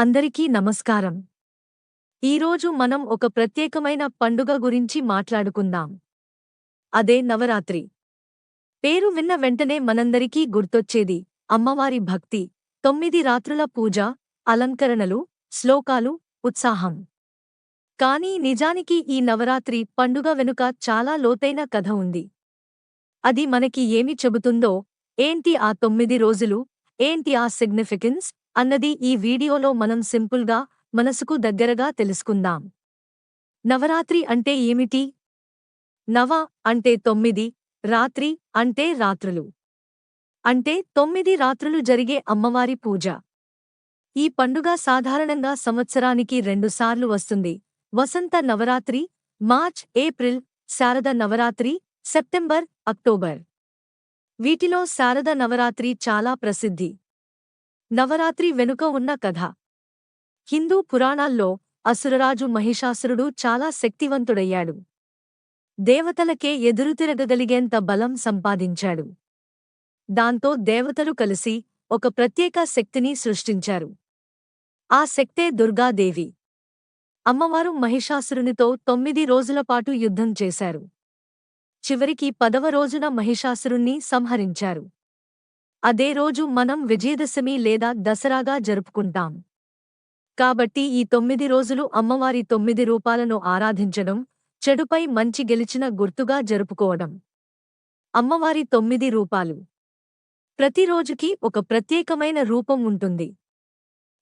అందరికీ నమస్కారం. ఈరోజు మనం ఒక ప్రత్యేకమైన పండుగ గురించి మాట్లాడుకుందాం. అదే నవరాత్రి. పేరు విన్న వెంటనే మనందరికీ గుర్తొచ్చేది అమ్మవారి భక్తి తొమ్మిది రాత్రుల పూజ అలంకరణలు శ్లోకాలు ఉత్సాహం. కానీ నిజానికి ఈ నవరాత్రి పండుగ వెనుక చాలా లోతైన కథ ఉంది. అది మనకి ఏమి చెబుతుందో ఏంటి ఆ తొమ్మిది రోజులు ఏంటి ఆ సిగ్నిఫికెన్స్? అన్నది ఈ వీడియోలో మనం సింపుల్గా మనసుకు దగ్గరగా తెలుసుకుందాం. నవరాత్రి అంటే ఏమిటి? నవ అంటే తొమ్మిది రాత్రి అంటే రాత్రులు. అంటే తొమ్మిది రాత్రులు జరిగే అమ్మవారి పూజ. ఈ పండుగ సాధారణంగా సంవత్సరానికి రెండుసార్లు వస్తుంది. Vasanta Navaratri March April Sharada Navaratri September October. వీటిలో శారద నవరాత్రి చాలా ప్రసిద్ధి. నవరాత్రి వెనుక ఉన్న కథ. హిందూ పురాణాల్లో అసురరాజు మహిషాసురుడు చాలా శక్తివంతుడయ్యాడు. దేవతలకే ఎదురుతిరగగలిగేంత బలం సంపాదించాడు. దాంతో దేవతలు కలిసి ఒక ప్రత్యేక శక్తిని సృష్టించారు. ఆ శక్తే దుర్గాదేవి. అమ్మవారు మహిషాసురునితో తొమ్మిది రోజులపాటు యుద్ధం చేశారు. చివరికి పదవ రోజున మహిషాసురుణ్ణి సంహరించారు. అదే రోజు మనం విజయదశమి లేదా దసరాగా జరుపుకుంటాం. కాబట్టి ఈ తొమ్మిది రోజులు అమ్మవారి తొమ్మిది రూపాలను ఆరాధించడం చెడుపై మంచి గెలిచిన గుర్తుగా జరుపుకోవడం. అమ్మవారి తొమ్మిది రూపాలు. ప్రతిరోజుకి ఒక ప్రత్యేకమైన రూపం ఉంటుంది.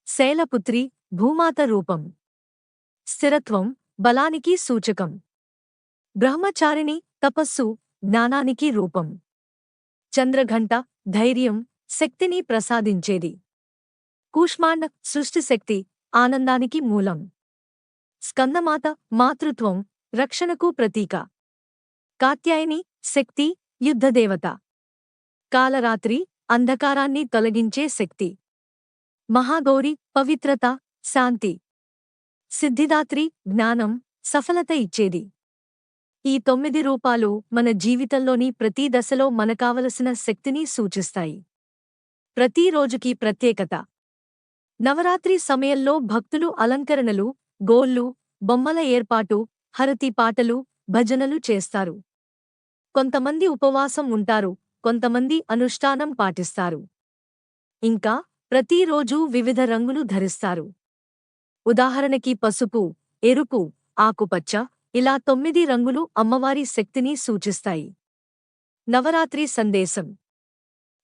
శైలపుత్రి భూమాత రూపం. స్థిరత్వం బలానికి సూచకం. బ్రహ్మచారిణి తపస్సు జ్ఞానానికి రూపం. చంద్రఘంట ధైర్యం శక్తిని ప్రసాదించేది. కూష్మాండ సృష్టిశక్తి ఆనందానికి మూలం. స్కందమాత మాతృత్వం రక్షణకు ప్రతీక. కాత్యాయని శక్తి యుద్ధదేవత. కాలరాత్రి అంధకారాన్ని తొలగించే శక్తి. మహాగౌరి పవిత్రత శాంతి. సిద్ధిదాత్రి జ్ఞానం సఫలత ఇచ్చేది. ఈ తొమ్మిది రూపాలు మన జీవితంలోని ప్రతి దశలో మనకావలసిన శక్తిని సూచిస్తాయి. ప్రతిరోజుకి ప్రత్యేకత. నవరాత్రి సమయంలో భక్తులు అలంకరణలు గోళ్ళు బొమ్మల ఏర్పాటు హరతి పాటలు భజనలు చేస్తారు. కొంతమంది ఉపవాసం ఉంటారు కొంతమంది అనుష్ఠానం పాటిస్తారు. ఇంకా ప్రతిరోజూ వివిధ రంగులు ధరిస్తారు. ఉదాహరణకి పసుపు ఎరుపు ఆకుపచ్చ ఇలా తొమ్మిది రంగులు అమ్మవారి శక్తిని సూచిస్తాయి. నవరాత్రి సందేశం.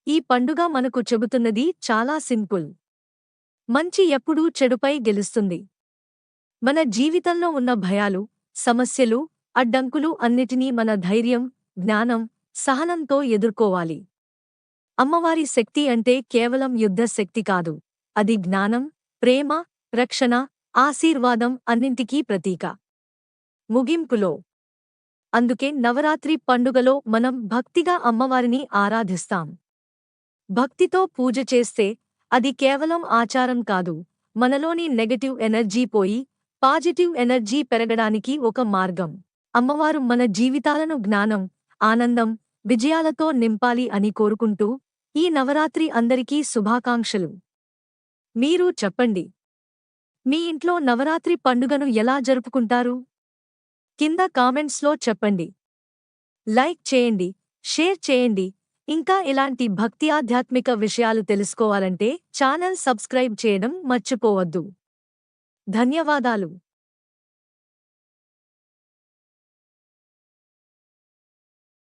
ఈ పండుగ మనకు చెబుతున్నది చాలా సింపుల్. మంచి ఎప్పుడూ చెడుపై గెలుస్తుంది. మన జీవితంలో ఉన్న భయాలు సమస్యలు అడ్డంకులు అన్నిటినీ మన ధైర్యం జ్ఞానం సహనంతో ఎదుర్కోవాలి. అమ్మవారి శక్తి అంటే కేవలం యుద్ధ శక్తి కాదు. అది జ్ఞానం ప్రేమ రక్షణ ఆశీర్వాదం అన్నింటికీ ప్రతీక. ముగింపులో. అందుకే నవరాత్రి పండుగలో మనం భక్తిగా అమ్మవారిని ఆరాధిస్తాం. భక్తితో పూజ చేస్తే అది కేవలం ఆచారం కాదు మనలోని నెగటివ్ ఎనర్జీ పోయి పాజిటివ్ ఎనర్జీ పెరగడానికి ఒక మార్గం. అమ్మవారు మన జీవితాలను జ్ఞానం ఆనందం విజయాలతో నింపాలి అని కోరుకుంటూ ఈ నవరాత్రి అందరికీ శుభాకాంక్షలు. మీరు చెప్పండి మీ ఇంట్లో నవరాత్రి పండుగను ఎలా జరుపుకుంటారు? కింద కామెంట్స్లో చెప్పండి. లైక్ చేయండి షేర్ చేయండి. ఇంకా ఇలాంటి భక్తి ఆధ్యాత్మిక విషయాలు తెలుసుకోవాలంటే ఛానల్ సబ్స్క్రైబ్ చేయడం మర్చిపోవద్దు. ధన్యవాదాలు.